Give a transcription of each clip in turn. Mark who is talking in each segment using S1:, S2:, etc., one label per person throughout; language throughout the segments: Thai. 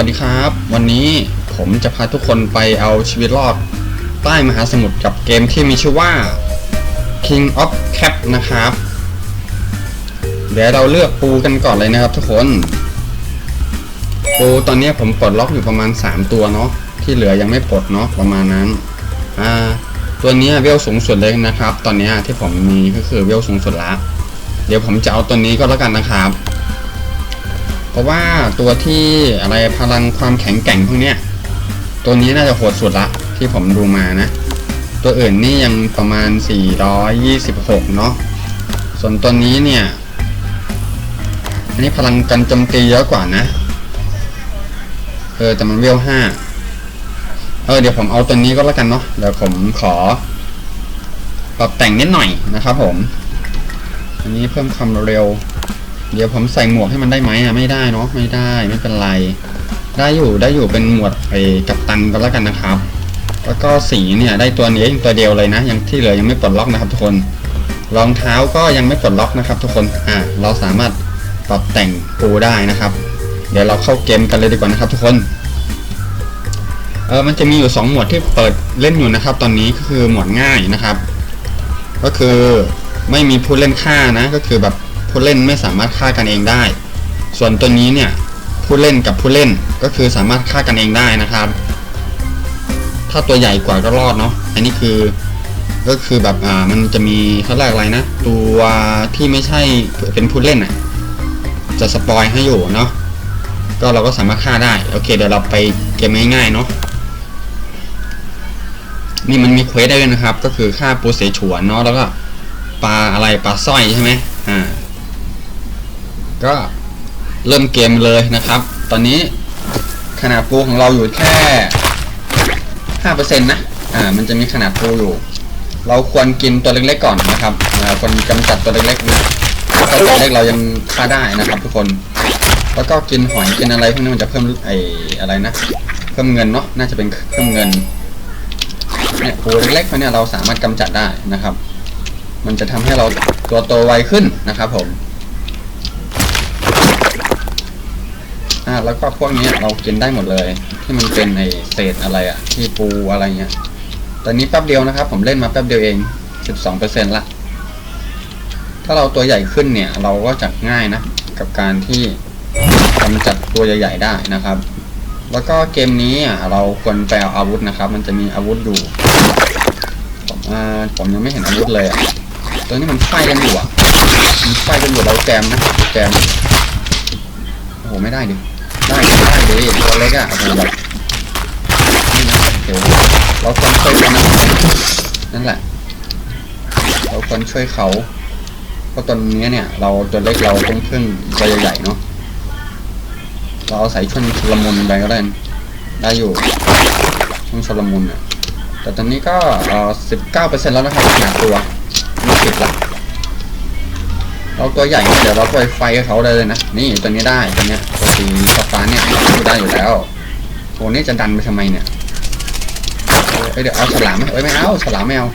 S1: วัสดีครับ วันนี้ผมจะพาทุกคนไปเอาชีวิตรอดใต้มหาสมุทรกับเกมที่มีชื่อว่า King of Cap นะครับ เดี๋ยวเราเลือกปูกันก่อนเลยนะครับทุกคน ปูตอนนี้ผมปลดล็อกอยู่ประมาณ 3 ตัวเนาะที่เหลือยังไม่ปลดเนาะประมาณนั้นอ่าตัวนี้เวลสูงสุดเลยนะครับ ตอนนี้ที่ผมมีก็คือเวลสูงสุดละเดี๋ยวผมจะเอาตัวนี้ก็แล้วกันนะครับ ราะว่าตัวที่อะไรพลังความแข็งแกร่งพวกเนี้ยตัวนี้น่าจะโหดสุดละที่ผมดูมานะ ตัวอื่นนี่ยังประมาณ 426 เนาะส่วนตัวนี้เนี่ย อันนี้พลังกันโจมตีเยอะกว่านะ เออแต่มันเวลห้าเออเดี๋ยวผมเอาตัวนี้ก็แล้วกันเนาะเดี๋ยวผมขอ ปรับแต่งนิดหน่อยนะครับผม อันนี้เพิ่มความเร็ว เดี๋ยวผมใส่หมวกให้มันได้ไหมอะไม่ได้เนาะไม่ได้ไม่เป็นไร ได้อยู่ได้อยู่เป็นหมวดไอ้กัปตันก็แล้วกันนะครับ แล้วก็สีเนี่ยได้ตัวนี้ตัวเดียวเลยนะยังที่เหลือยังไม่ปลดล็อกนะครับทุกคนรองเท้าก็ยังไม่ปลดล็อกนะครับ ทุกคนอ่าเราสามารถปรับแต่งปูได้นะครับ เดี๋ยวเราเข้าเกมกันเลยดีกว่านะครับ ทุกคนเออมันจะมีอยู่ 2 หมวดที่เปิดเล่นอยู่นะครับ ตอนนี้ก็คือหมวดง่ายนะครับ ก็คือไม่มีผู้เล่นฆ่านะ ก็คือแบบ ผู้เล่นไม่สามารถฆ่ากันเองได้ ส่วนตัวนี้เนี่ยผู้เล่นกับผู้เล่นก็คือสามารถฆ่ากันเองได้นะครับ ถ้าตัวใหญ่กว่าก็รอดเนาะอันนี้คือก็คือแบบอ่ามันจะมีเขาเรียกอะไรนะ ตัวที่ไม่ใช่เป็นผู้เล่นอะจะสปอยให้อยู่เนาะก็เราก็สามารถฆ่าได้โอเคเดี๋ยวเราไปเกมง่ายๆเนาะนี่มันมีเควสได้ด้วยนะครับ ก็คือฆ่าปูเสฉวนเนาะแล้วก็ปลาอะไรปลาสร้อยใช่ไหมอ่า ก็เริ่มเกมเลยนะครับ ตอนนี้ขนาดปูของเราอยู่แค่ห้าเปอร์เซ็นต์นะ อ่า มันจะมีขนาดปูอยู่ เราควรกินตัวเล็กๆก่อนนะครับอ่าควรกำจัดตัวเล็กๆนะถ้าตัวเล็กเรายังฆ่าได้นะครับทุกคน แล้วก็กินหอยกินอะไรพวกนี้มันจะเพิ่มไออะไรนะ เพิ่มเงินเนาะ น่าจะเป็นเพิ่มเงิน เนี่ยปูเล็กๆพวกนี้เราสามารถกำจัดได้นะครับ มันจะทำให้เราตัวโตไวขึ้นนะครับผม อ่าแล้วก็พวกนี้เรากินได้หมดเลย ที่มันเป็นไอเศษอะไรอะที่ปูอะไรเงี้ยตอนนี้แป๊บเดียวนะครับ ผมเล่นมาแป๊บเดียวเอง 12%ละถ้าเราตัวใหญ่ขึ้นเนี่ย เราก็จะง่ายนะ กับการที่กำจัดตัวใหญ่ ๆ ได้นะครับ แล้วก็เกมนี้อะเราควรไปเอาอาวุธนะครับ มันจะมีอาวุธอยู่ผมอ่าผมยังไม่เห็นอาวุธเลยอะตัวนี้มันไฟกันอยู่อะมันไฟกันอยู่เราแจมนะแจมโอ้โหไม่ได้ดิ ได้ได้ดิตัวเล็กอะโอ้โหแบบนี่นะเราควรช่วยเขานะนั่นแหละ เราควรช่วยเขาเพราะตอนนี้เนี่ย เราตัวเล็กเราต้องพึ่งตัวใหญ่ๆเนาะเราเอาใส่ช่วงชลมุนไปก็ได้ได้อยู่ช่วงชลมุนอะแต่ตอนนี้ก็เออสิบเก้าเปอร์เซ็นต์แล้วนะครับขนาดตัวมีสิบละ เราตัวใหญ่เนี่ยเดี๋ยวเราปล่อยไฟเขาได้เลยนะ นี่ตัวนี้ได้ตัวเนี้ยตัวสีฟ้าเนี่ยได้อยู่แล้วโหนี่จะดันไปทำไมเนี่ยเอ้ยเดี๋ยวเอาฉลามไหมเอ้ยไม่เอาฉลามไม่เอา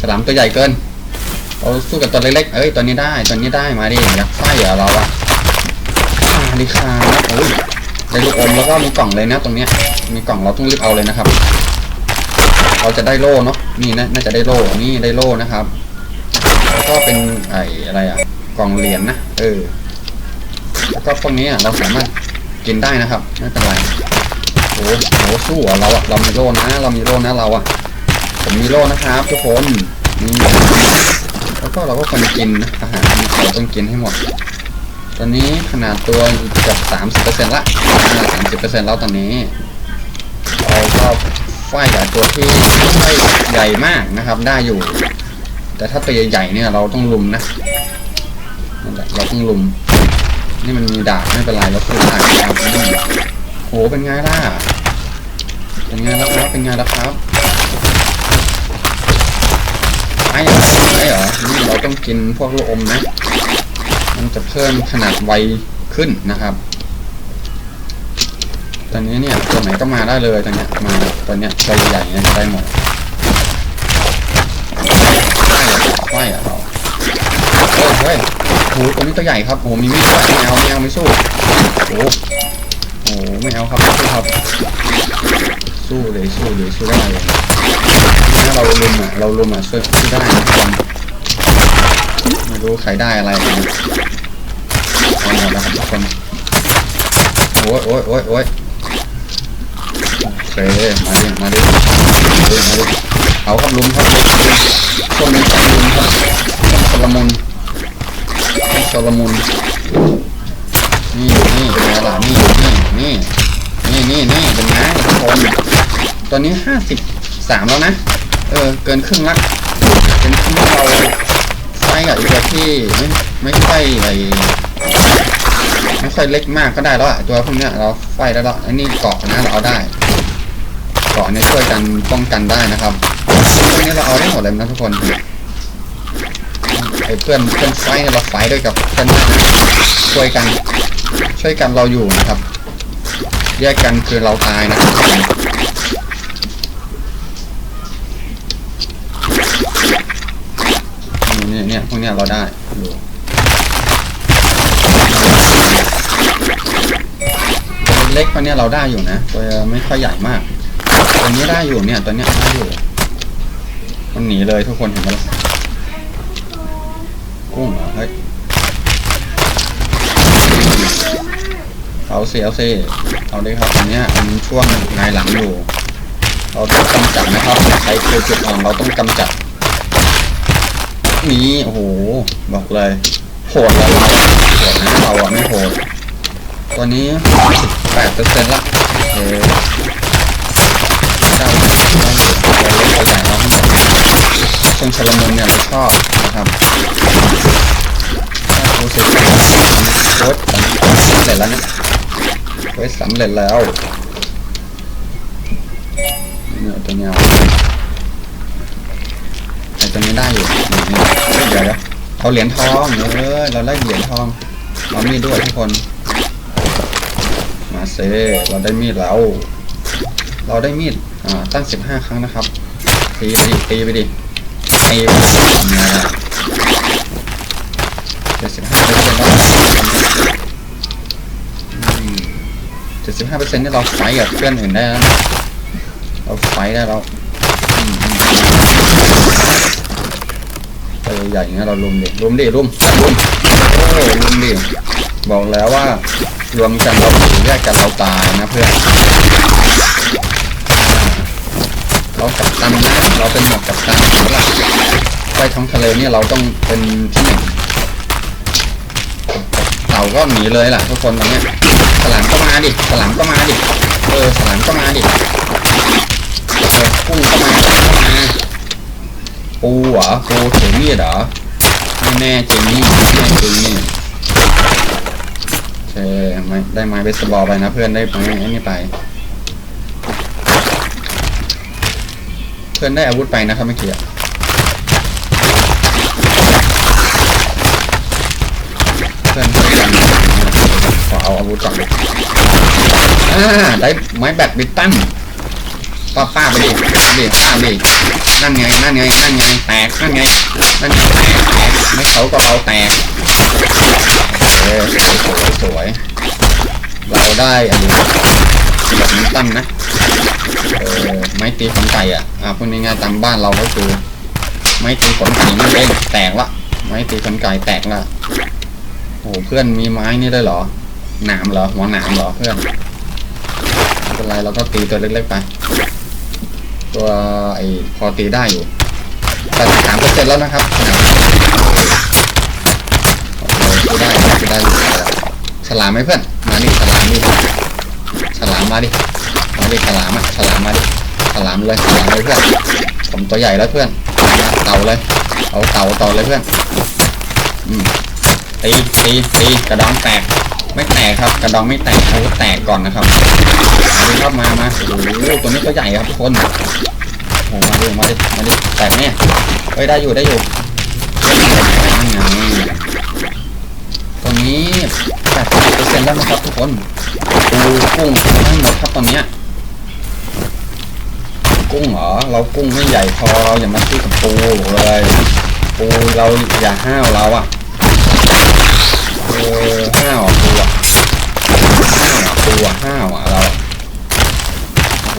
S1: ฉลามตัวใหญ่เกินเราสู้กับตัวเล็กๆ เอ้ยตัวนี้ได้ตัวนี้ได้มาดิอยากไฟเหรอเราอะมาดิค่ะโอ้ยได้ลูกอมแล้วก็มีกล่องเลยนะ ตรงเนี้ยมีกล่องเราต้องรีบเอาเลยนะครับ เราจะได้โล่เนาะนี่นะน่าจะได้โล่นี่ได้โล่นะครับ แล้วก็เป็นไอ้อะไรอะ ล่องเหรียญนะเออแล้วก็พวกนี้อะเราสามารถกินได้นะครับไม่เป็นไรโอ้โหสู้อะเราอะเรามีโล่นะเรามีโล่นะเราอะผมมีโล่นะครับทุกคนนี่แล้วก็เราก็ควรกินนะอาหารเราต้องกินให้หมด ตอนนี้ขนาดตัวเกือบสามสิบเปอร์เซ็นต์ละสามสิบเปอร์เซ็นต์แล้วตอนนี้เราก็ไฟกับตัวที่ไม่ใหญ่มากนะครับ ได้อยู่ แต่ถ้าตัวใหญ่ๆเนี่ยเราต้องลุมนะ นั่นแหละเราต้องลุม นี่มันมีดาบไม่เป็นไรเราสู้ได้ครับนี่โหเป็นไงล่ะ เป็นไงล้วครับ เป็นไงล้วครับไอ้เหรอไอ้เหรอ นี่เราต้องกินพวกลูกอมนะ มันจะเพิ่มขนาดไวขึ้นนะครับตอนนี้เนี่ยตัวไหนก็มาได้เลยตอนเนี้ยมาตัวเนี้ยตัวใหญ่เนี่ยได้หมดได้เหรอไม่อะเราเฮ้ยเฮ้ย โหตัวนี้ตัวใหญ่ครับโอ้โหมีมีดไม่เอาไม่เอาไม่สู้โอ้โหโอ้โหไม่เอาครับไม่สู้ครับ สู้เลยสู้เลยสู้ได้เลยถ้าเราลุมอะเราลุมอะช่วยสู้ได้นะทุกคนไม่รู้ใครได้อะไรนะเอาหมดแล้วครับทุกคนโอ้ยโอ้ยโอ้ยโอ้ยโอเคมาดิมาดิมาดิมาดิเอาครับลุมครับลุมช่วงนี้ต้องลุมครับต้องสลมุน ต้องสลมุนนี่นี่นะล่ะนี่นี่นี่นี่นี่นี่เป็นไงทุกคนตอนนี้ห้าสิบสามแล้วนะ เออ เกินครึ่งละเป็นที่เราไฟกับอีกที่ไม่ไม่ใช่อะไอไม่ค่อยเล็กมากก็ได้แล้วอะตัวพวกเนี้ยเราไฟได้แล้วอันนี้เกาะนะเราเอาได้เกาะเนี่ยช่วยกันป้องกันได้นะครับพวกนี้เราเอาได้หมดเลยนะทุกคน ไอ้เพื่อนเพื่อนไฟเนี่ยเราไฟด้วยกับเพื่อนได้นช่วยกันช่วยกันเราอยู่นะครับ แยกกันคือเราตายนะครับเนี่ยเนี่ยพวกเนี้ยเราได้ดูเล็กๆพวกเนี้ยเราได้อยู่นะตัวไม่ค่อยใหญ่มากตัวนี้ได้อยู่เนี่ยตัวเนี้ยได้อยู่มันหนีเลยทุกคนเห็นไหม กุ้งเหรอเฮ้ยเอาเสิเอาสิเอาเลยครับตัวเนี้ยมันช่วงนายหลังอยู่ เราต้องกำจัดนะครับใครคือจุดอ่อนเราต้องกำจัดนี่โอ้โหบอกเลยโหดแล้วเราโหดนะเราอะไม่โหดตัวนี้แปดเปอร์เซ็นต์ละเออได้ได้อยู่ตัวเล็กตัวใหญ่เราทั้งหมด ช่วงชลมุนเนี่ยเราชอบนะครับถ้าดูสิโค้ดสำเร็จแล้วนี่ยโค้ดสำเร็จแล้วเนี่ยตัวเนี้ยไอ้ตัวนี้ได้อยู่นี่เดี๋ยวเดี๋ยวเอาเหรียญทองเออเราได้เหรียญทองเอามีดด้วยทุกคน มาเซเราได้มีดแล้ว เราได้มีดอ่าตั้งสิบห้าครั้งนะครับตีไปดิตีไปดิ เนี่ยเจ็ดสิบห้าเปอร์เซ็นต์แล้วเจ็ดสิบห้าเปอร์เซ็นต์นี่เราไฟกับเพื่อนอื่นได้นะเราไฟได้เออใหญ่อย่างเงี้ยเรารุมดิรุมดิรุมรุมโอ้รุมดิบอกแล้วว่ารวมกันเราผีแยกกันเราตายนะเพื่อน เรากับตันนะเราเป็นหมวกกับตันเห็นปะล่ะไปท้องทะเลเนี่ยเราต้องเป็นที่หนึ่งเต่าก็หนีเลยล่ะทุกคนตอนเนี้ยสลามก็มาดิสลามก็มาดิเออสลามก็มาดิเออกุ้งก็มากุ้งก็มาปูเหรอปูถือมีดเหรอไม่แน่จริงนี่ไม่แน่จริงนี่โอเคไม่ได้ไม้เบสบอลไปนะเพื่อนได้ไม้นี่ไป เพื่อนได้อาวุธไปนะครับเมื่อกี้เพื่อนให้กันขอเอาอาวุธก่อนเลยอ่าได้ไม้แบดบิตันป้าป้าไปดิดิป้าดินั่นไง นั่นไง นั่นไง แตก นั่นไง นั่นไงแตกแตกไม่เขาก็เราแตกเออสวยสวยสวยเราได้อันนี้แบบนี้ตั้งนะ เออ ไม้ตีขนไก่อะอ่าพูดง่ายๆตามบ้านเราก็คือ ไม้ตีขนไก่นั่เองแตกละ ไม้ตีขนไก่แตกละโอ้เพื่อนมีไม้นี่ได้วยเหรอหนามเหรอหัวหนามเหรอเพื่อนไม่เป็นไรเราก็ตีตัวเล็กๆไปตัวไอ้พอตีได้อยู่แต่สามเปอร์เซ็นต์แล้วนะครับหนามตีได้ตีได้อยู่ฉลามไหมเพื่อนมาดิฉลามดิฉลามมาดิมาดิฉลามอะฉลามมาดิ ฉลามเลยฉลามเลยเพื่อนผมตัวใหญ่แล้วเพื่อนเต่าเลยเอาเต่าต่อเลยเพื่อนตีตีตีกระดองแตกไม่แตกครับ กระดองไม่แตกเขาแตกก่อนนะครับมาดิครับมามาโอ้โหตัวนี้ก็ใหญ่ครับทุกคนโอ้มาดิมาดิมาดิแตกแน่เฮ้ยได้อยู่ได้อยู่นั่นไงตรงนี้แปดสิบเปอร์เซ็นต์แล้วนะครับทุกคนปูกุ้งทั้งหมดครับตอนเนี้ย กุ้งเหรอ เรากุ้งไม่ใหญ่พอเราอย่ามาสู้กับปูเลยปูเราอย่าห้าวเราอะเออห้าวปูอะห้าวปูอะห้าวอะเราโอ้โห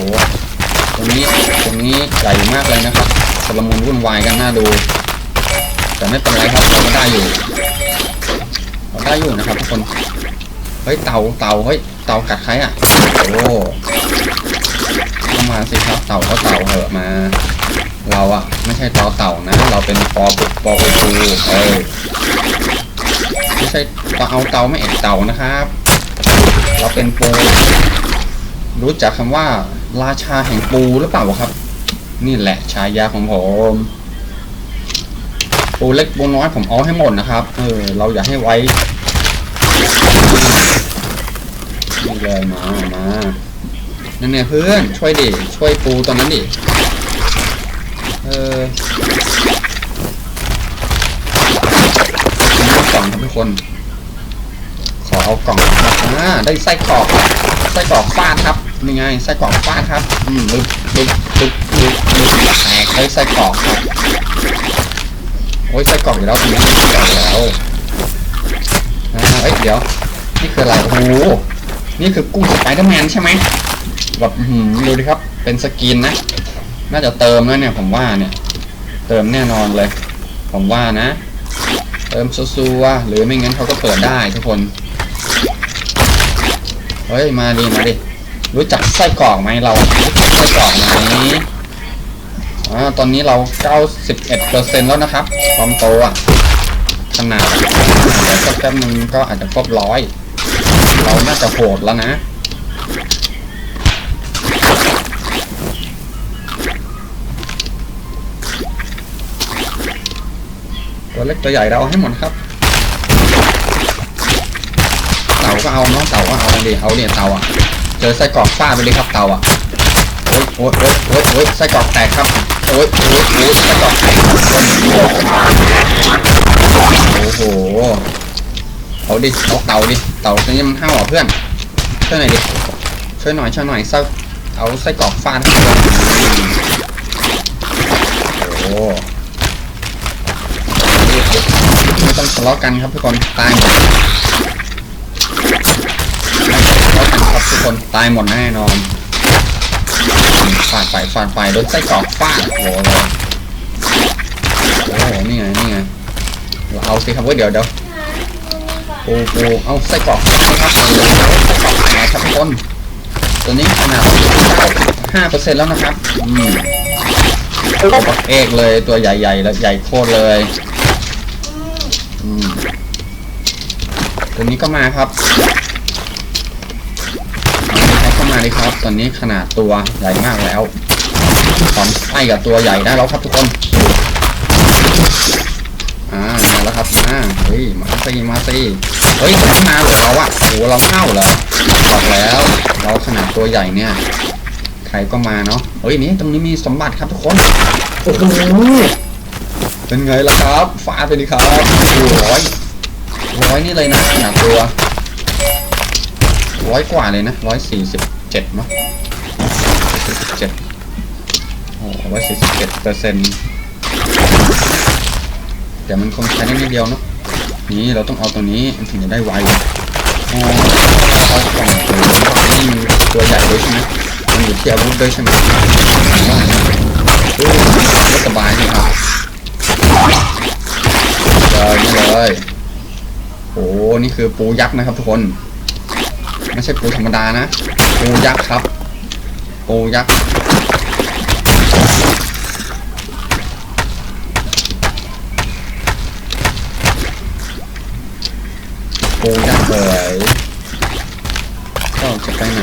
S1: ตรงนี้ตรงนี้ใหญ่มากเลยนะครับสลมุนวุ่นวายกันน่าดู แต่ไม่เป็นไรครับเราได้อยู่เราได้อยู่นะครับทุกคนเฮ้ยเต่าเต่าเฮ้ยเต่ากัดใครอะโอ้ มาสิครับเต่าก็เต่าเหอะมา เราอะไม่ใช่ตอเต่านะ เราเป็นปอปุกปอปูปูเออไม่ใช่ตอเอาเต่าไม่เอกเต่านะครับ เราเป็นปู รู้จักคำว่าราชาแห่งปูหรือเปล่าครับ นี่แหละฉายาของผมปูเล็กปูน้อยผมเอาให้หมดนะครับ เออ เราอย่าให้ไว้นี่เลยมามา นั่นเนี่ยเพื่อนช่วยดิช่วยปูตัวนั้นดิเออผมเอากล่องครับทุกคน ขอเอากล่องครับอ่าได้ไส้กรอกครับไส้กรอกฟาดครับนี่ไงไส้กรอกฟาดครับอืมดึบดึบดึบดึบดึบแตกได้ไส้กรอกครับโอ้ยไส้กรอกอยู่แล้วตรงนี้ไส้กรอกอยู่แล้วอ่าเอ้ยเดี๋ยวนี่คืออะไรโอ้โหนี่คือกุ้งสไปเดอร์แมนใช่ไหม แบบอืมดูดิครับ เป็นสกินนะ น่าจะเติมแล้วเนี่ยผมว่าเนี่ย เติมแน่นอนเลย ผมว่านะ เติมซัวๆหรือไม่งั้นเขาก็เปิดได้ทุกคน เฮ้ย มาดิ มาดิ รู้จักไส้กรอกไหมเราไส้กรอกไหมอ่าตอนนี้เรา 91%แล้วนะครับ ความโตอะขนาดเดี๋ยวสักแป๊บนึงก็อาจจะครบร้อย เราน่าจะโหดแล้วนะ ตัวเล็กตัวใหญ่เราเอาให้หมดครับ เต่าก็เอาเนาะเต่าก็เอาดิเอาเนี่ยเต่าอะ เจอไส้กรอกฟาดไปเลยครับเต่าอะโอ๊ยโอ๊ยโอ๊ยโอ๊ยโอ๊ยไส้กรอกแตกครับโอ๊ยโอ๊ยโอ๊ยไส้กรอกแตกโอ้โหเอาดิเอาเต่าดิเต่าตัวนี้มันห้าวอะเพื่อนช่วยหน่อยดิช่วยหน่อยช่วยหน่อยสักเอาไส้กรอกฟาดให้เพื่อนโอ้โห ไม่ ต้องทะเลาะกันครับทุกคนตายหมดทะเลาะกันครับทุกคนตายหมดแน่นอนฟาดไปฟาดไปโดนไส้กรอกฟาดโอ้โหโอ้โหนี่ไงนี่ไงเราเอาสิครับเว้ยเดี๋ยวเดี๋ยวปูปูเอาไส้กรอกครับโอ้โหไส้กรอกแตกครับทุกคนตัวนี้ขนาดห้าเปอร์เซ็นต์แล้วนะครับอืมเอกเลยตัวใหญ่ๆแล้วใหญ่โคตรเลย ตัวนี้ก็มาครับเอาเข้ามาเลยครับ ตอนนี้ขนาดตัวใหญ่มากแล้วพร้อมไส้กับตัวใหญ่ได้แล้วครับทุกคน อ่ามาแล้วครับมาเฮ้ย มาสิมาสิเฮ้ยมันม่มาเลยเราอะโอ้โหเราเข้าเหรอบอกแล้ว เราขนาดตัวใหญ่เนี่ย ใครก็มาเนาะ เฮ้ยนี่ตรงนี้มีสมบัติครับทุกคน โอ้โห เป็นไงล่ะครับฟาดไปดิครับร้อยร้อยนี่เลยนะขนาดตัวร้อยกว่าเลยนะร้อยสี่สิบเจ็ดเนาะสี่สิบเจ็ดโอ้ร้อยสี่สิบเจ็ดเปอร์เซ็นต์แต่มันคงใช้ได้นิดเดียวเนาะนี่เราต้องเอาตัวนี้มันถึงจะได้ไวอ๋อเอากล่องถือนี่มีตัวใหญ่ด้วยใช่ไหมมันอยู่ที่อาวุธด้วยใช่ไหมโอ้ไม่สบายนี่ครับ เลยนี่เลยโอ้นี่คือปูยักษ์นะครับทุกคน ไม่ใช่ปูธรรมดานะ ปูยักษ์ครับ ปูยักษ์ปูยักษ์เลยก็จะไปไหน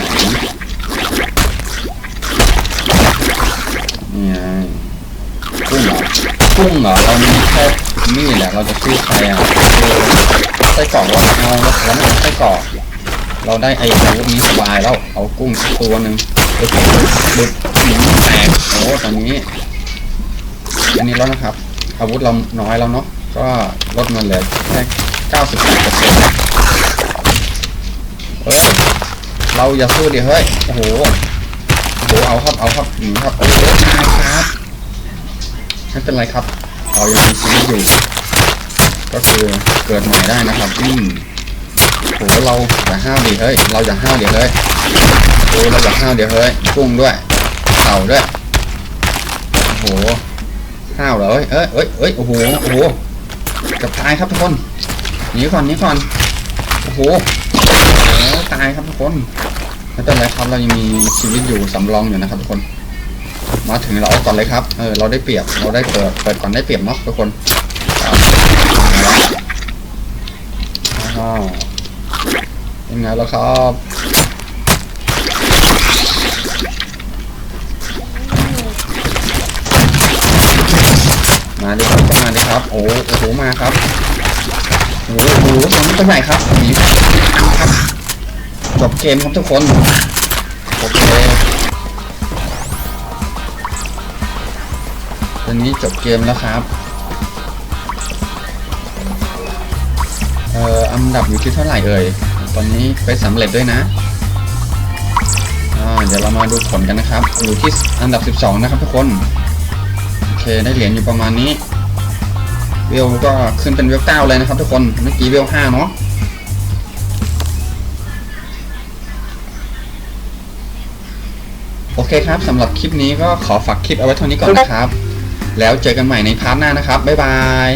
S1: เนี่ไงกุ้งเหรอ กุ้งเหรอเรามีแค่นี่แหละเราจะซื้อใครอะไส้กรอกเราเอาเราขอไม่เอาไส้กรอกเราได้ไอ้อาวุธนี้สบายแล้วเอากุ้งสักตัวหนึ่งดึบดึบหมุนแตกโอ้ตอนนี้ อันนี้แล้วนะครับ อาวุธเราน้อยแล้วเนาะก็ลดมาเหลือแค่เก้าสิบแปดเปอร์เซ็นต์เฮ้ยเราอย่าสู้ดิเฮ้ยโอ้โหโอ้โหเอาครับเอาครับหนีครับโอ้โหตายครับ ไม่เป็นไรครับเรายังมีชีวิตอยู่ ก็คือเกิดใหม่ได้นะครับอืมโหเราอย่าห้าวดิเฮ้ยเราอย่าห้าวเดี๋ยวเฮ้ยโอ้เราอย่าห้าวเดี๋ยวเฮ้ยกุ้งด้วยเต่าด้วยโอ้โหห้าวเหรอเอ้ยเอ้ยเอ้ยเอ้ยโอ้โหโอ้โหกับตายครับทุกคนหนีก่อนหนีก่อนโอ้โหโอ้โหตายครับทุกคนไม่เป็นไรครับเรายังมีชีวิตอยู่สำรองอยู่นะครับทุกคน มาถึงเราเอาก่อนเลยครับ เออ เราได้เปรียบ เราได้เปิด เปิดก่อนได้เปรียบเนาะทุกคนครับอ้าวเป็นไงแล้วครับมาดิครับมาดิครับ โอ้โหมาครับโอ้โหโอ้โหตรงนี้ตัวใหญ่ครับหนีครับ จบเกมครับทุกคน อนนี้จบเกมแล้วครับเอ่ออันดับอยู่ที่เท่าไหร่เอ่ย ตอนนี้ไปสำเร็จด้วยนะเดี๋ยวเรามาดูผลกันนะครับ อยู่ที่อันดับ 12 นะครับทุกคน โอเค ได้เหรียญอยู่ประมาณนี้ เวลก็ขึ้นเป็นเวลเก้าเลยนะครับทุกคน เมื่อกี้เวลห้าเนาะ โอเคครับสำหรับคลิปนี้ก็ขอฝากคลิปเอาไว้เท่านี้ก่อนนะครับ แล้วเจอกันใหม่ในพาร์ทหน้านะครับ บ๊ายบาย